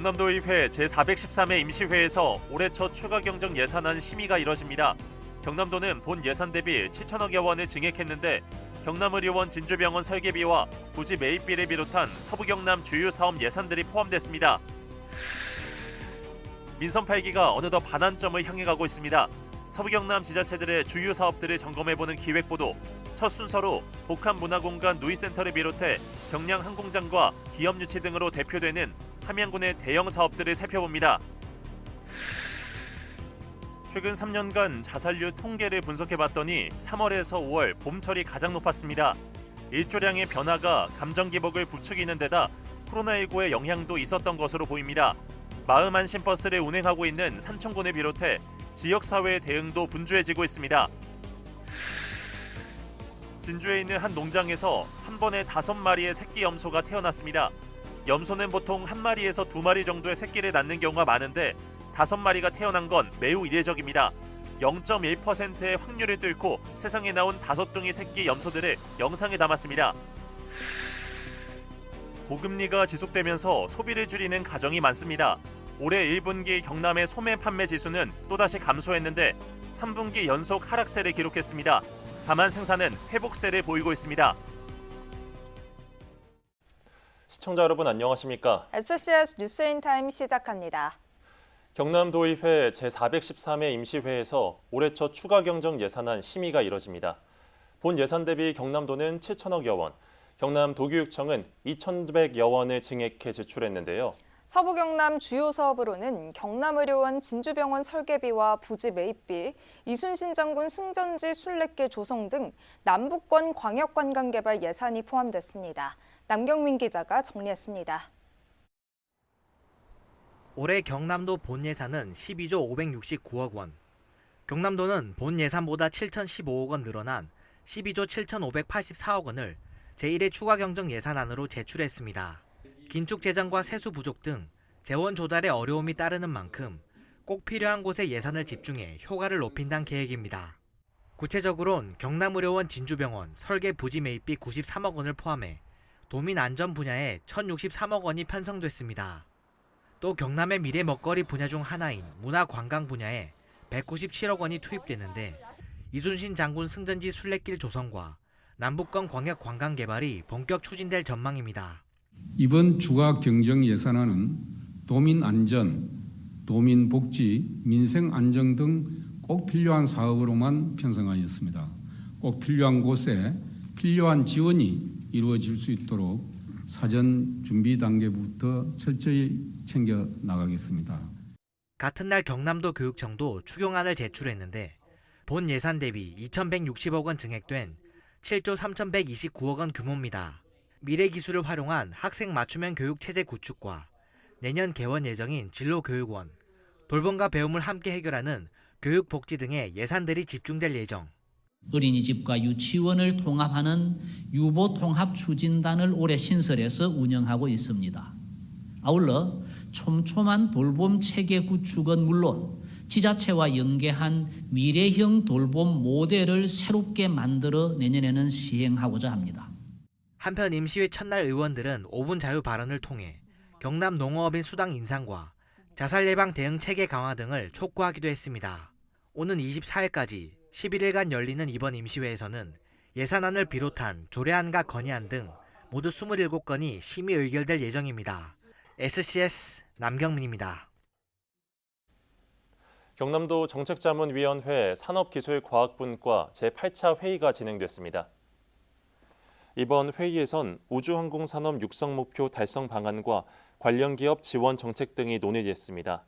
경남도의회 제413회 임시회에서 올해 첫 추가 경정 예산안 심의가 이뤄집니다. 경남도는 본 예산 대비 7천억여 원을 증액했는데 경남의료원 진주병원 설계비와 부지 매입비를 비롯한 서부경남 주요 사업 예산들이 포함됐습니다. 민선 8기가 어느덧 반환점을 향해 가고 있습니다. 서부경남 지자체들의 주요 사업들을 점검해보는 기획보도 첫 순서로 복합 문화공간 누이센터를 비롯해 경량 항공장과 기업 유치 등으로 대표되는 함양군의 대형 사업들을 살펴봅니다. 최근 3년간 자살률 통계를 분석해봤더니 3월에서 5월 봄철이 가장 높았습니다. 일조량의 변화가 감정 기복을 부추기는 데다 코로나19의 영향도 있었던 것으로 보입니다. 마음 안심 버스를 운행하고 있는 산청군을 비롯해 지역 사회의 대응도 분주해지고 있습니다. 진주에 있는 한 농장에서 한 번에 다섯 마리의 새끼 염소가 태어났습니다. 염소는 보통 한 마리에서 두 마리 정도의 새끼를 낳는 경우가 많은데 다섯 마리가 태어난 건 매우 이례적입니다. 0.1%의 확률을 뚫고 세상에 나온 다섯 둥이 새끼 염소들을 영상에 담았습니다. 고금리가 지속되면서 소비를 줄이는 가정이 많습니다. 올해 1분기 경남의 소매 판매 지수는 또다시 감소했는데 3분기 연속 하락세를 기록했습니다. 다만 생산은 회복세를 보이고 있습니다. 시청자 여러분 안녕하십니까? SCS 뉴스인타임 시작합니다. 경남도의회 제413회 임시회에서 올해 첫 추가 경정 예산안 심의가 이뤄집니다. 본 예산 대비 경남도는 7천억여 원, 경남 도교육청은 2,100여 원을 증액해 제출했는데요. 서부 경남 주요 사업으로는 경남의료원 진주병원 설계비와 부지 매입비, 이순신 장군 승전지 순례길 조성 등 남북권 광역관광 개발 예산이 포함됐습니다. 남경민 기자가 정리했습니다. 올해 경남도 본 예산은 12조 569억 원. 경남도는 본 예산보다 7,015억 원 늘어난 12조 7,584억 원을 제1회 추가 경정 예산안으로 제출했습니다. 긴축 재정과 세수 부족 등 재원 조달에 어려움이 따르는 만큼 꼭 필요한 곳에 예산을 집중해 효과를 높인다는 계획입니다. 구체적으론 경남의료원 진주병원 설계 부지 매입비 93억 원을 포함해 도민 안전 분야에 1,063억 원이 편성됐습니다. 또 경남의 미래 먹거리 분야 중 하나인 문화관광 분야에 197억 원이 투입되는데 이순신 장군 승전지 순례길 조성과 남북권 광역 관광 개발이 본격 추진될 전망입니다. 이번 추가 경정 예산안은 도민 안전, 도민 복지, 민생 안정 등 꼭 필요한 사업으로만 편성하였습니다. 꼭 필요한 곳에 필요한 지원이 이루어질 수 있도록 사전 준비 단계부터 철저히 챙겨 나가겠습니다. 같은 날 경남도 교육청도 추경안을 제출했는데 본 예산 대비 2,160억 원 증액된 7조 3,129억 원 규모입니다. 미래 기술을 활용한 학생 맞춤형 교육 체제 구축과 내년 개원 예정인 진로교육원, 돌봄과 배움을 함께 해결하는 교육 복지 등의 예산들이 집중될 예정. 어린이집과 유치원을 통합하는 유보 통합 추진단을 올해 신설해서 운영하고 있습니다. 아울러 촘촘한 돌봄 체계 구축은 물론 지자체와 연계한 미래형 돌봄 모델을 새롭게 만들어 내년에는 시행하고자 합니다. 한편 임시회 첫날 의원들은 5분 자유 발언을 통해 경남 농어업인 수당 인상과 자살 예방 대응 체계 강화 등을 촉구하기도 했습니다. 오는 24일까지 11일간 열리는 이번 임시회에서는 예산안을 비롯한 조례안과 건의안 등 모두 27건이 심의 의결될 예정입니다. SCS 남경민입니다. 경남도 정책자문위원회 산업기술과학분과 제8차 회의가 진행됐습니다. 이번 회의에선 우주항공산업 육성 목표 달성 방안과 관련 기업 지원 정책 등이 논의됐습니다.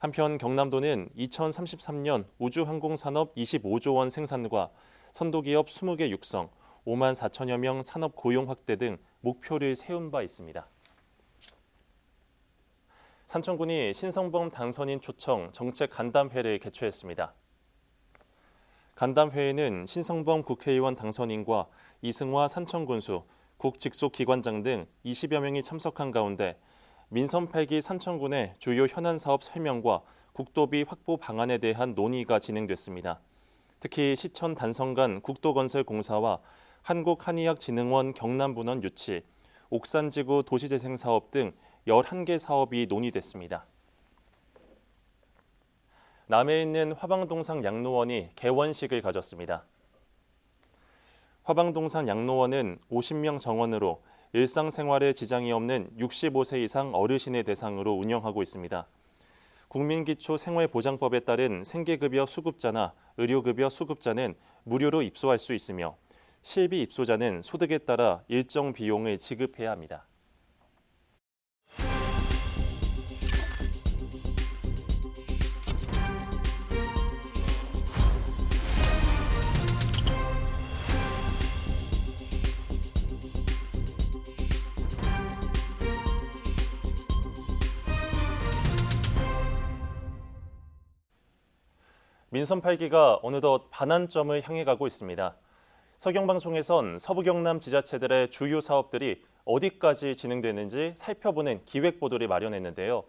한편 경남도는 2033년 우주항공산업 25조 원 생산과 선도기업 20개 육성, 5만 4천여 명 산업 고용 확대 등 목표를 세운 바 있습니다. 산청군이 신성범 당선인 초청 정책 간담회를 개최했습니다. 간담회에는 신성범 국회의원 당선인과 이승화 산청군수, 국 직속 기관장 등 20여 명이 참석한 가운데 민선 8기 산청군의 주요 현안 사업 설명과 국도비 확보 방안에 대한 논의가 진행됐습니다. 특히 시천 단성 간 국도건설공사와 한국한의학진흥원 경남분원 유치, 옥산지구 도시재생 사업 등 11개 사업이 논의됐습니다. 남해에 있는 화방동산 양로원이 개원식을 가졌습니다. 화방동산 양로원은 50명 정원으로 일상생활에 지장이 없는 65세 이상 어르신을 대상으로 운영하고 있습니다. 국민기초생활보장법에 따른 생계급여 수급자나 의료급여 수급자는 무료로 입소할 수 있으며 실비 입소자는 소득에 따라 일정 비용을 지급해야 합니다. 민선 8기가 어느덧 반환점을 향해 가고 있습니다. 서경방송에선 서부 경남 지자체들의 주요 사업들이 어디까지 진행되는지 살펴보는 기획 보도를 마련했는데요.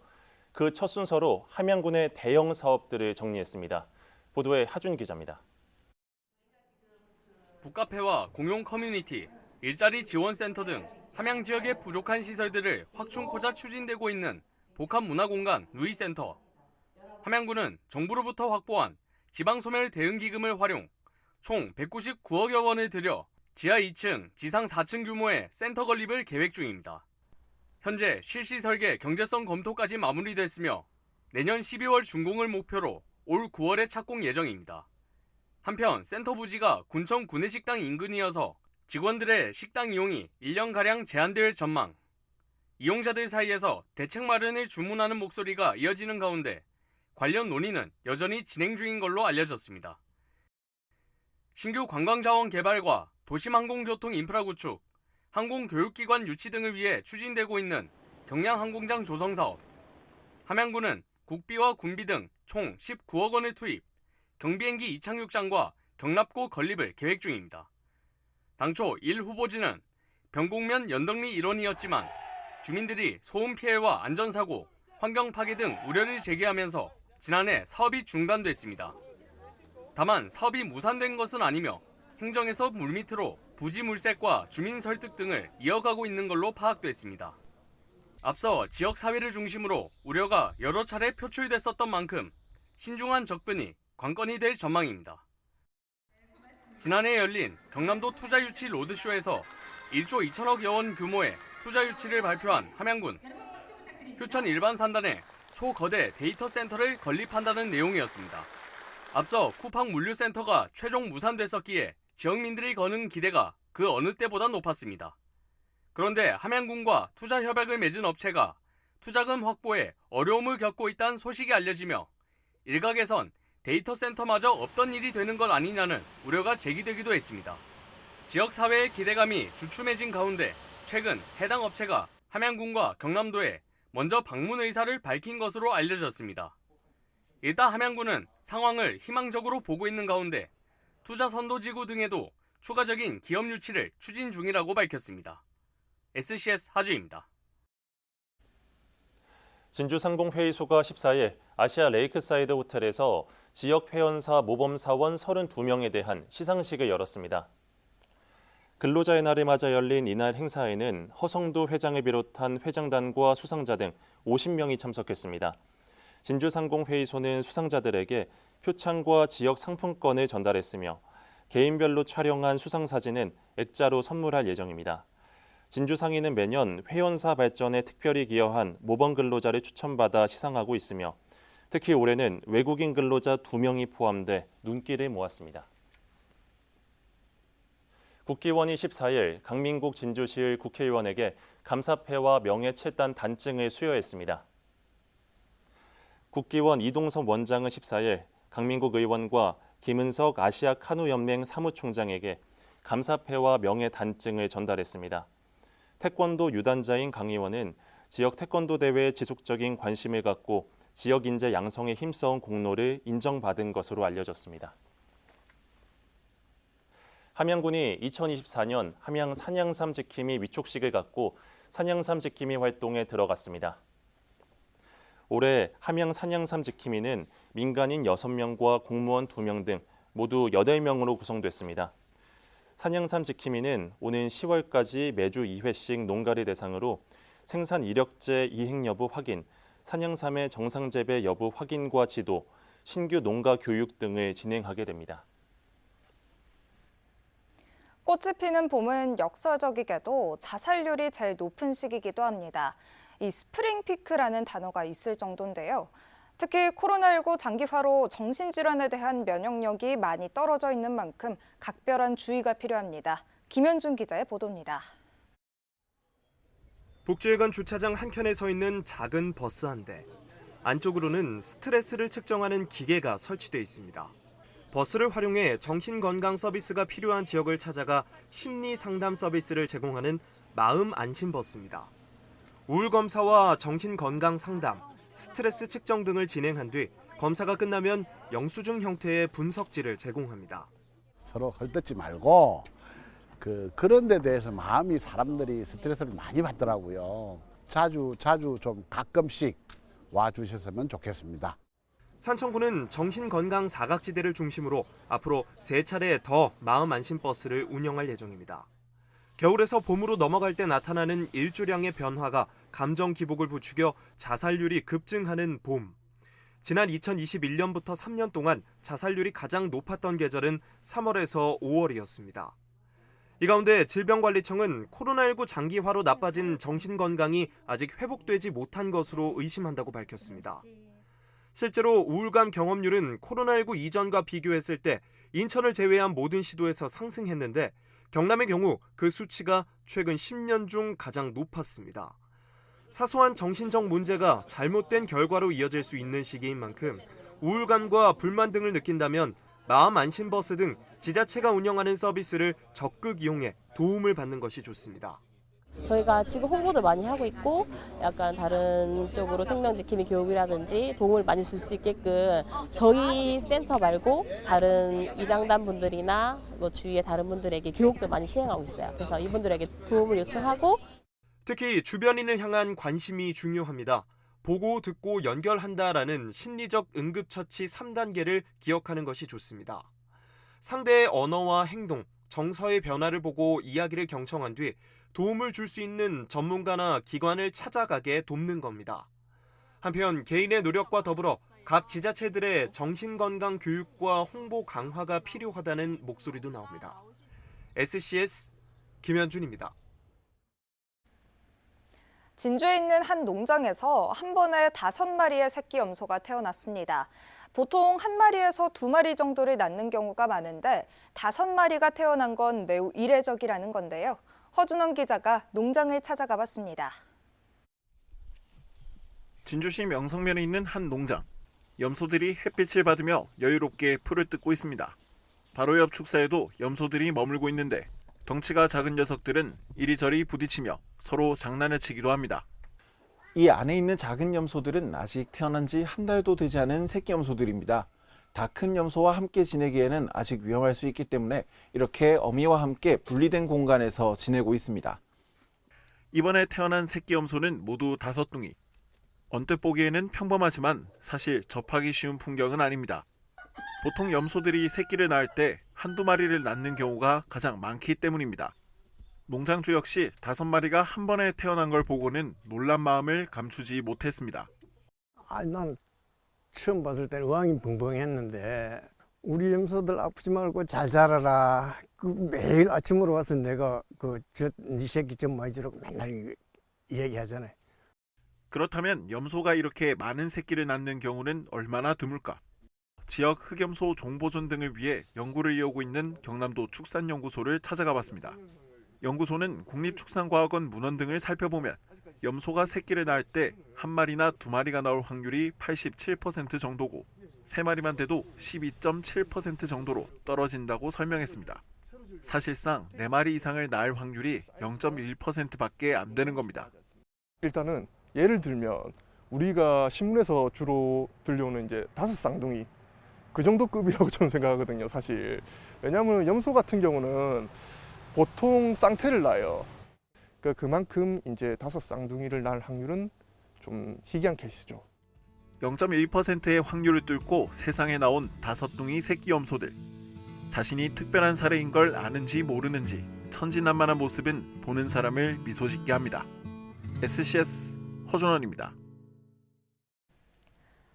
그 첫 순서로 함양군의 대형 사업들을 정리했습니다. 보도에 하준 기자입니다. 북카페와 공용 커뮤니티, 일자리 지원센터 등 함양 지역의 부족한 시설들을 확충코자 추진되고 있는 복합문화공간 누이센터. 함양군은 정부로부터 확보한 지방소멸 대응기금을 활용 총 199억여 원을 들여 지하 2층, 지상 4층 규모의 센터 건립을 계획 중입니다. 현재 실시 설계 경제성 검토까지 마무리됐으며 내년 12월 준공을 목표로 올 9월에 착공 예정입니다. 한편 센터 부지가 군청 구내식당 인근이어서 직원들의 식당 이용이 1년가량 제한될 전망. 이용자들 사이에서 대책 마련을 주문하는 목소리가 이어지는 가운데 관련 논의는 여전히 진행 중인 걸로 알려졌습니다. 신규 관광자원 개발과 도심항공교통 인프라 구축, 항공교육기관 유치 등을 위해 추진되고 있는 경량항공장 조성 사업. 함양군은 국비와 군비 등 총 19억 원을 투입, 경비행기 이착륙장과 경납고 건립을 계획 중입니다. 당초 1 후보지는 병곡면 연덕리 일원이었지만 주민들이 소음 피해와 안전사고, 환경 파괴 등 우려를 제기하면서 지난해 사업이 중단됐습니다. 다만 사업이 무산된 것은 아니며 행정에서 물밑으로 부지 물색과 주민 설득 등을 이어가고 있는 걸로 파악됐습니다. 앞서 지역 사회를 중심으로 우려가 여러 차례 표출됐었던 만큼 신중한 접근이 관건이 될 전망입니다. 지난해 열린 경남도 투자 유치 로드쇼에서 1조 2천억여 원 규모의 투자 유치를 발표한 함양군. 휴천 일반 산단에 초거대 데이터 센터를 건립한다는 내용이었습니다. 앞서 쿠팡 물류센터가 최종 무산됐었기에 지역민들이 거는 기대가 그 어느 때보다 높았습니다. 그런데 함양군과 투자 협약을 맺은 업체가 투자금 확보에 어려움을 겪고 있다는 소식이 알려지며 일각에선 데이터 센터마저 없던 일이 되는 것 아니냐는 우려가 제기되기도 했습니다. 지역 사회의 기대감이 주춤해진 가운데 최근 해당 업체가 함양군과 경남도에 먼저 방문 의사를 밝힌 것으로 알려졌습니다. 일단 함양군은 상황을 희망적으로 보고 있는 가운데 투자 선도 지구 등에도 추가적인 기업 유치를 추진 중이라고 밝혔습니다. SCS 하주입니다. 진주상공회의소가 14일 아시아 레이크사이드 호텔에서 지역 회원사 모범 사원 32명에 대한 시상식을 열었습니다. 근로자의 날을 맞아 열린 이날 행사에는 허성도 회장을 비롯한 회장단과 수상자 등 50명이 참석했습니다. 진주상공회의소는 수상자들에게 표창과 지역 상품권을 전달했으며 개인별로 촬영한 수상사진은 액자로 선물할 예정입니다. 진주상인은 매년 회원사 발전에 특별히 기여한 모범 근로자를 추천받아 시상하고 있으며 특히 올해는 외국인 근로자 2명이 포함돼 눈길을 모았습니다. 국기원이 14일 강민국 진주시을 국회의원에게 감사패와 명예칠단 단증을 수여했습니다. 국기원 이동섭 원장은 14일 강민국 의원과 김은석 아시아 카누 연맹 사무총장에게 감사패와 명예 단증을 전달했습니다. 태권도 유단자인 강 의원은 지역 태권도 대회에 지속적인 관심을 갖고 지역 인재 양성에 힘써온 공로를 인정받은 것으로 알려졌습니다. 함양군이 2024년 함양 산양삼 지킴이 위촉식을 갖고 산양삼 지킴이 활동에 들어갔습니다. 올해 함양 산양삼 지킴이는 민간인 6명과 공무원 2명 등 모두 8명으로 구성됐습니다. 산양삼 지킴이는 오는 10월까지 매주 2회씩 농가를 대상으로 생산 이력제 이행 여부 확인, 산양삼의 정상 재배 여부 확인과 지도, 신규 농가 교육 등을 진행하게 됩니다. 꽃이 피는 봄은 역설적이게도 자살률이 제일 높은 시기이기도 합니다. 이 스프링 피크라는 단어가 있을 정도인데요. 특히 코로나19 장기화로 정신질환에 대한 면역력이 많이 떨어져 있는 만큼 각별한 주의가 필요합니다. 김현준 기자의 보도입니다. 북주회관 주차장 한켠에 서 있는 작은 버스 한 대. 안쪽으로는 스트레스를 측정하는 기계가 설치돼 있습니다. 버스를 활용해 정신 건강 서비스가 필요한 지역을 찾아가 심리 상담 서비스를 제공하는 마음 안심 버스입니다. 우울 검사와 정신 건강 상담, 스트레스 측정 등을 진행한 뒤 검사가 끝나면 영수증 형태의 분석지를 제공합니다. 서로 헐뜯지 말고 그 그런 데 대해서 마음이 사람들이 스트레스를 많이 받더라고요. 자주 자주 좀 가끔씩 와 주셨으면 좋겠습니다. 산청구는 정신건강 사각지대를 중심으로 앞으로 세 차례 더 마음 안심 버스를 운영할 예정입니다. 겨울에서 봄으로 넘어갈 때 나타나는 일조량의 변화가 감정 기복을 부추겨 자살률이 급증하는 봄. 지난 2021년부터 3년 동안 자살률이 가장 높았던 계절은 3월에서 5월이었습니다. 이 가운데 질병관리청은 코로나19 장기화로 나빠진 정신 건강이 아직 회복되지 못한 것으로 의심한다고 밝혔습니다. 실제로 우울감 경험률은 코로나19 이전과 비교했을 때 인천을 제외한 모든 시도에서 상승했는데 경남의 경우 그 수치가 최근 10년 중 가장 높았습니다. 사소한 정신적 문제가 잘못된 결과로 이어질 수 있는 시기인 만큼 우울감과 불만 등을 느낀다면 마음 안심 버스 등 지자체가 운영하는 서비스를 적극 이용해 도움을 받는 것이 좋습니다. 저희가 지금 홍보도 많이 하고 있고 약간 다른 쪽으로 생명지킴이 교육이라든지 도움을 많이 줄 수 있게끔 저희 센터 말고 다른 이장단 분들이나 뭐 주위의 다른 분들에게 교육도 많이 시행하고 있어요. 그래서 이분들에게 도움을 요청하고 특히 주변인을 향한 관심이 중요합니다. 보고 듣고 연결한다라는 심리적 응급처치 3단계를 기억하는 것이 좋습니다. 상대의 언어와 행동, 정서의 변화를 보고 이야기를 경청한 뒤 도움을 줄 수 있는 전문가나 기관을 찾아가게 돕는 겁니다. 한편 개인의 노력과 더불어 각 지자체들의 정신건강 교육과 홍보 강화가 필요하다는 목소리도 나옵니다. SCS 김현준입니다. 진주에 있는 한 농장에서 한 번에 다섯 마리의 새끼 염소가 태어났습니다. 보통 한 마리에서 두 마리 정도를 낳는 경우가 많은데 다섯 마리가 태어난 건 매우 이례적이라는 건데요. 허준원 기자가 농장을 찾아가 봤습니다. 진주시 명성면에 있는 한 농장. 염소들이 햇빛을 받으며 여유롭게 풀을 뜯고 있습니다. 바로 옆 축사에도 염소들이 머물고 있는데 덩치가 작은 녀석들은 이리저리 부딪히며 서로 장난을 치기도 합니다. 이 안에 있는 작은 염소들은 아직 태어난 지 한 달도 되지 않은 새끼 염소들입니다. 다 큰 염소와 함께 지내기에는 아직 위험할 수 있기 때문에 이렇게 어미와 함께 분리된 공간에서 지내고 있습니다. 이번에 태어난 새끼 염소는 모두 다섯 둥이. 언뜻 보기에는 평범하지만 사실 접하기 쉬운 풍경은 아닙니다. 보통 염소들이 새끼를 낳을 때 한두 마리를 낳는 경우가 가장 많기 때문입니다. 농장주 역시 다섯 마리가 한 번에 태어난 걸 보고는 놀란 마음을 감추지 못했습니다. 아, 난 처음 봤을 때는 의왕이 벙벙했는데 우리 염소들 아프지 말고 잘 자라라. 그 매일 아침으로 와서 내가 그저네 새끼 좀 많이 주라고 맨날 이- 얘기하잖아요. 그렇다면 염소가 이렇게 많은 새끼를 낳는 경우는 얼마나 드물까? 지역 흑염소 종보존 등을 위해 연구를 이어오고 있는 경남도 축산연구소를 찾아가 봤습니다. 연구소는 국립축산과학원 문헌 등을 살펴보면 염소가 새끼를 낳을 때 한 마리나 두 마리가 나올 확률이 87% 정도고 세 마리만 돼도 12.7% 정도로 떨어진다고 설명했습니다. 사실상 네 마리 이상을 낳을 확률이 0.1%밖에 안 되는 겁니다. 일단은 예를 들면 우리가 신문에서 주로 들려오는 이제 다섯 쌍둥이 그 정도 급이라고 저는 생각하거든요, 사실. 왜냐하면 염소 같은 경우는 보통 쌍태를 낳아요. 그러니까 그만큼 이제 다섯 쌍둥이를 낳을 확률은 좀 희귀한 케이스죠. 0.1%의 확률을 뚫고 세상에 나온 다섯 둥이 새끼 염소들. 자신이 특별한 사례인 걸 아는지 모르는지 천진난만한 모습은 보는 사람을 미소 짓게 합니다. SCS 허준원입니다.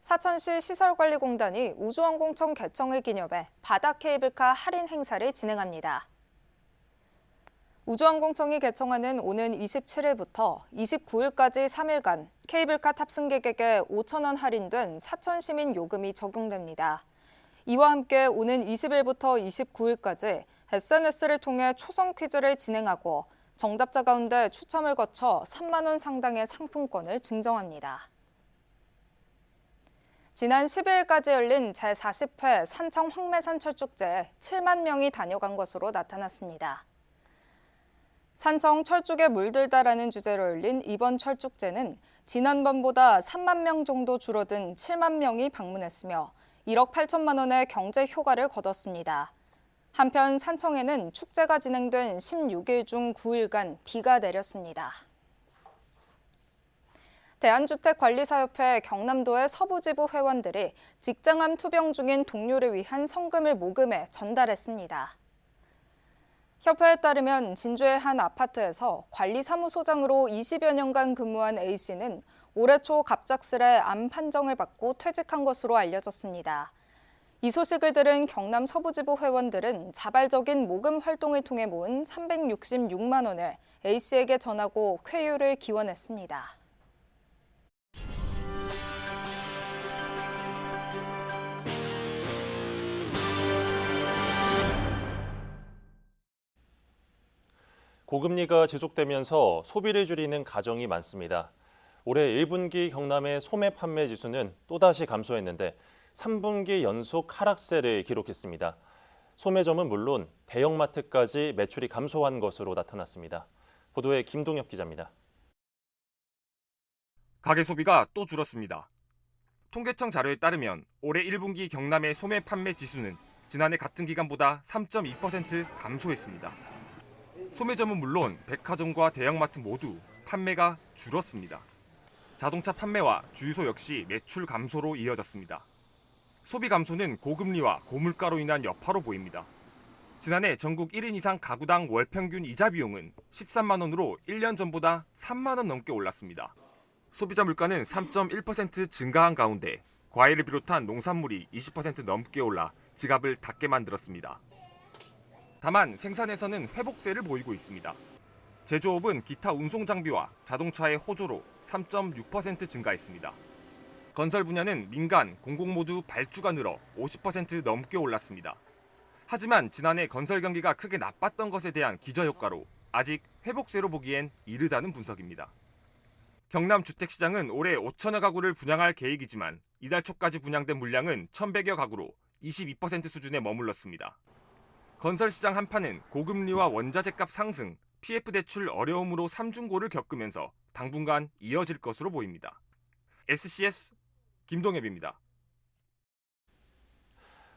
사천시 시설관리공단이 우주항공청 개청을 기념해 바다 케이블카 할인 행사를 진행합니다. 우주항공청이 개청하는 오는 27일부터 29일까지 3일간 케이블카 탑승객에게 5천 원 할인된 사천 시민 요금이 적용됩니다. 이와 함께 오는 20일부터 29일까지 SNS를 통해 초성 퀴즈를 진행하고 정답자 가운데 추첨을 거쳐 3만 원 상당의 상품권을 증정합니다. 지난 12일까지 열린 제40회 산청 황매산 철쭉제에 7만 명이 다녀간 것으로 나타났습니다. 산청 철쭉에 물들다라는 주제로 열린 이번 철쭉제는 지난번보다 3만 명 정도 줄어든 7만 명이 방문했으며 1억 8천만 원의 경제 효과를 거뒀습니다. 한편 산청에는 축제가 진행된 16일 중 9일간 비가 내렸습니다. 대한주택관리사협회 경남도의 서부지부 회원들이 직장암 투병 중인 동료를 위한 성금을 모금해 전달했습니다. 협회에 따르면 진주의 한 아파트에서 관리사무소장으로 20여 년간 근무한 A씨는 올해 초 갑작스레 암 판정을 받고 퇴직한 것으로 알려졌습니다. 이 소식을 들은 경남 서부지부 회원들은 자발적인 모금 활동을 통해 모은 366만 원을 A씨에게 전하고 쾌유를 기원했습니다. 고금리가 지속되면서 소비를 줄이는 가정이 많습니다. 올해 1분기 경남의 소매 판매 지수는 또다시 감소했는데 3분기 연속 하락세를 기록했습니다. 소매점은 물론 대형마트까지 매출이 감소한 것으로 나타났습니다. 보도에 김동엽 기자입니다. 가계 소비가 또 줄었습니다. 통계청 자료에 따르면 올해 1분기 경남의 소매 판매 지수는 지난해 같은 기간보다 3.2% 감소했습니다. 소매점은 물론 백화점과 대형마트 모두 판매가 줄었습니다. 자동차 판매와 주유소 역시 매출 감소로 이어졌습니다. 소비 감소는 고금리와 고물가로 인한 여파로 보입니다. 지난해 전국 1인 이상 가구당 월 평균 이자 비용은 13만 원으로 1년 전보다 3만 원 넘게 올랐습니다. 소비자 물가는 3.1% 증가한 가운데 과일을 비롯한 농산물이 20% 넘게 올라 지갑을 닫게 만들었습니다. 다만 생산에서는 회복세를 보이고 있습니다. 제조업은 기타 운송 장비와 자동차의 호조로 3.6% 증가했습니다. 건설 분야는 민간, 공공 모두 발주가 늘어 50% 넘게 올랐습니다. 하지만 지난해 건설 경기가 크게 나빴던 것에 대한 기저효과로 아직 회복세로 보기엔 이르다는 분석입니다. 경남 주택시장은 올해 5천여 가구를 분양할 계획이지만 이달 초까지 분양된 물량은 1,100여 가구로 22% 수준에 머물렀습니다. 건설 시장 한파는 고금리와 원자재 값 상승, PF 대출 어려움으로 삼중고를 겪으면서 당분간 이어질 것으로 보입니다. SCS 김동엽입니다.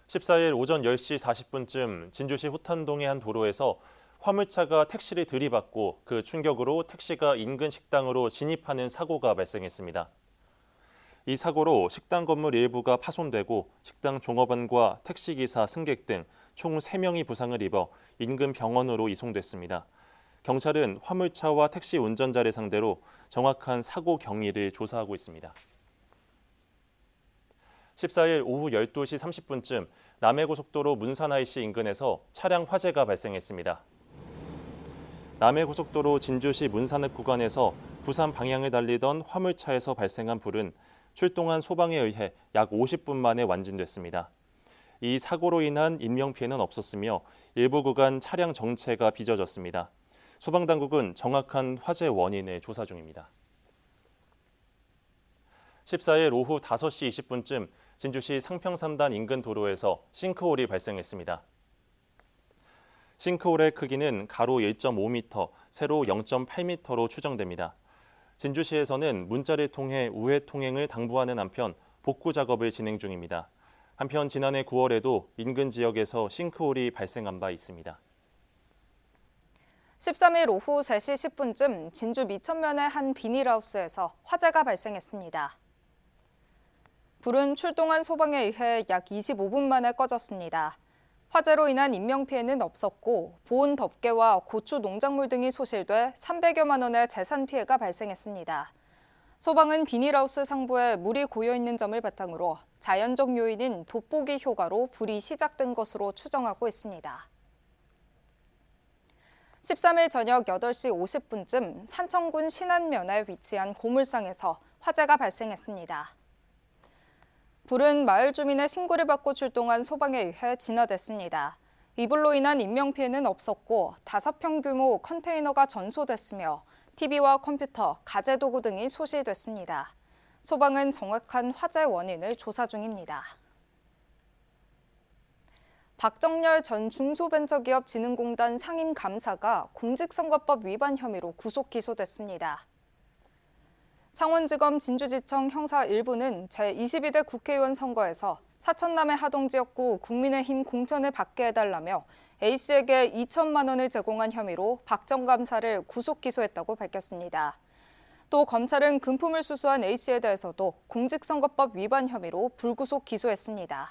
14일 오전 10시 40분쯤 진주시 호탄동의 한 도로에서 화물차가 택시를 들이받고 그 충격으로 택시가 인근 식당으로 진입하는 사고가 발생했습니다. 이 사고로 식당 건물 일부가 파손되고 식당 종업원과 택시기사, 승객 등 총 3명이 부상을 입어 인근 병원으로 이송됐습니다. 경찰은 화물차와 택시 운전자를 상대로 정확한 사고 경위를 조사하고 있습니다. 14일 오후 12시 30분쯤 남해고속도로 문산 IC 인근에서 차량 화재가 발생했습니다. 남해고속도로 진주시 문산읍 구간에서 부산 방향을 달리던 화물차에서 발생한 불은 출동한 소방에 의해 약 50분 만에 완진됐습니다. 이 사고로 인한 인명 피해는 없었으며 일부 구간 차량 정체가 빚어졌습니다. 소방 당국은 정확한 화재 원인을 조사 중입니다. 14일 오후 5시 20분쯤 진주시 상평산단 인근 도로에서 싱크홀이 발생했습니다. 싱크홀의 크기는 가로 1.5m, 세로 0.8m로 추정됩니다. 진주시에서는 문자를 통해 우회 통행을 당부하는 한편 복구 작업을 진행 중입니다. 한편 지난해 9월에도 인근 지역에서 싱크홀이 발생한 바 있습니다. 13일 오후 3시 10분쯤 진주 미천면의 한 비닐하우스에서 화재가 발생했습니다. 불은 출동한 소방에 의해 약 25분 만에 꺼졌습니다. 화재로 인한 인명피해는 없었고 보온 덮개와 고추 농작물 등이 소실돼 300여만 원의 재산 피해가 발생했습니다. 소방은 비닐하우스 상부에 물이 고여 있는 점을 바탕으로 자연적 요인인 돋보기 효과로 불이 시작된 것으로 추정하고 있습니다. 13일 저녁 8시 50분쯤 산청군 신안면에 위치한 고물상에서 화재가 발생했습니다. 불은 마을 주민의 신고를 받고 출동한 소방에 의해 진화됐습니다. 이 불로 인한 인명피해는 없었고 다섯 평 규모 컨테이너가 전소됐으며 TV와 컴퓨터, 가재도구 등이 소실됐습니다. 소방은 정확한 화재 원인을 조사 중입니다. 박정열 전 중소벤처기업진흥공단 상임감사가 공직선거법 위반 혐의로 구속 기소됐습니다. 창원지검 진주지청 형사 1부는 제22대 국회의원 선거에서 사천남의 하동지역구 국민의힘 공천을 받게 해달라며 A씨에게 2천만 원을 제공한 혐의로 박전 감사를 구속 기소했다고 밝혔습니다. 또 검찰은 금품을 수수한 A씨에 대해서도 공직선거법 위반 혐의로 불구속 기소했습니다.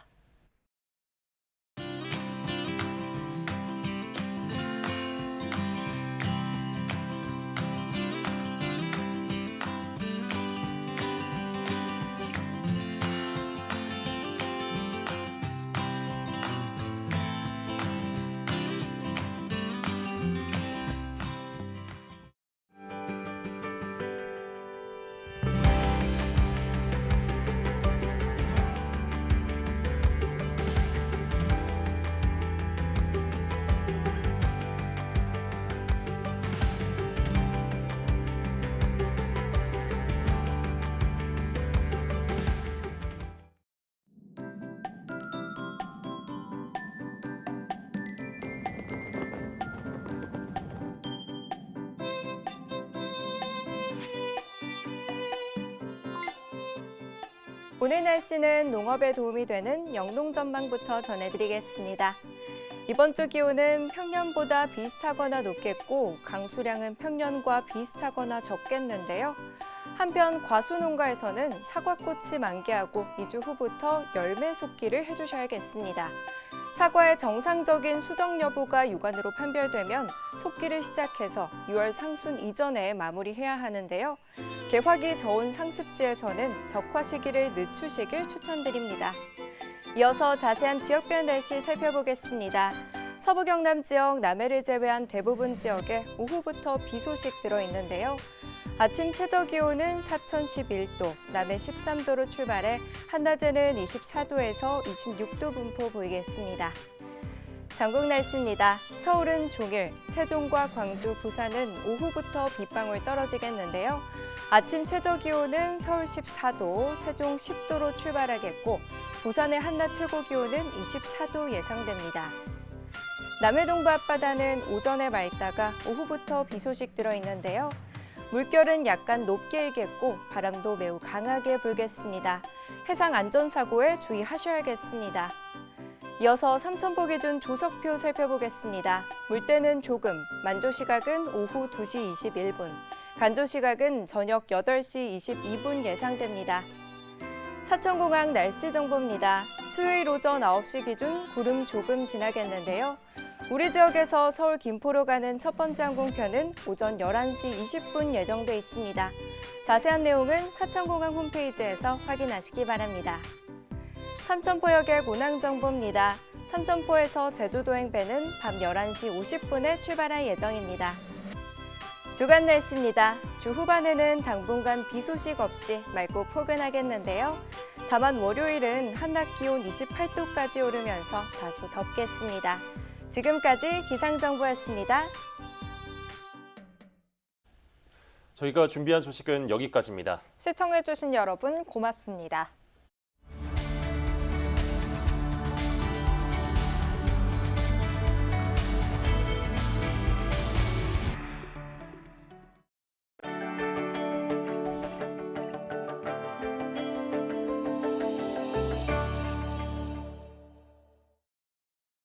오늘 날씨는 농업에 도움이 되는 영농 전망부터 전해드리겠습니다. 이번 주 기온은 평년보다 비슷하거나 높겠고 강수량은 평년과 비슷하거나 적겠는데요. 한편 과수 농가에서는 사과꽃이 만개하고 2주 후부터 열매 속기를 해주셔야겠습니다. 사과의 정상적인 수정 여부가 육안으로 판별되면 속기를 시작해서 6월 상순 이전에 마무리해야 하는데요. 개화기 저온 상습지에서는 적화 시기를 늦추시길 추천드립니다. 이어서 자세한 지역별 날씨 살펴보겠습니다. 서부 경남 지역 남해를 제외한 대부분 지역에 오후부터 비 소식 들어있는데요. 아침 최저 기온은 사천 11도, 남해 13도로 출발해 한낮에는 24도에서 26도 분포 보이겠습니다. 전국 날씨입니다. 서울은 종일, 세종과 광주, 부산은 오후부터 빗방울 떨어지겠는데요. 아침 최저 기온은 서울 14도, 세종 10도로 출발하겠고 부산의 한낮 최고 기온은 24도 예상됩니다. 남해 동부 앞바다는 오전에 맑다가 오후부터 비 소식 들어있는데요. 물결은 약간 높게 일겠고 바람도 매우 강하게 불겠습니다. 해상 안전사고에 주의하셔야겠습니다. 이어서 삼천포 기준 조석표 살펴보겠습니다. 물때는 조금, 만조 시각은 오후 2시 21분, 간조 시각은 저녁 8시 22분 예상됩니다. 사천공항 날씨 정보입니다. 수요일 오전 9시 기준 구름 조금 지나겠는데요. 우리 지역에서 서울 김포로 가는 첫 번째 항공편은 오전 11시 20분 예정돼 있습니다. 자세한 내용은 사천공항 홈페이지에서 확인하시기 바랍니다. 삼천포역의 운항 정보입니다. 삼천포에서 제주도행 배는 밤 11시 50분에 출발할 예정입니다. 주간 날씨입니다. 주 후반에는 당분간 비 소식 없이 맑고 포근하겠는데요. 다만 월요일은 한낮 기온 28도까지 오르면서 다소 덥겠습니다. 지금까지 기상정보였습니다. 저희가 준비한 소식은 여기까지입니다. 시청해주신 여러분 고맙습니다.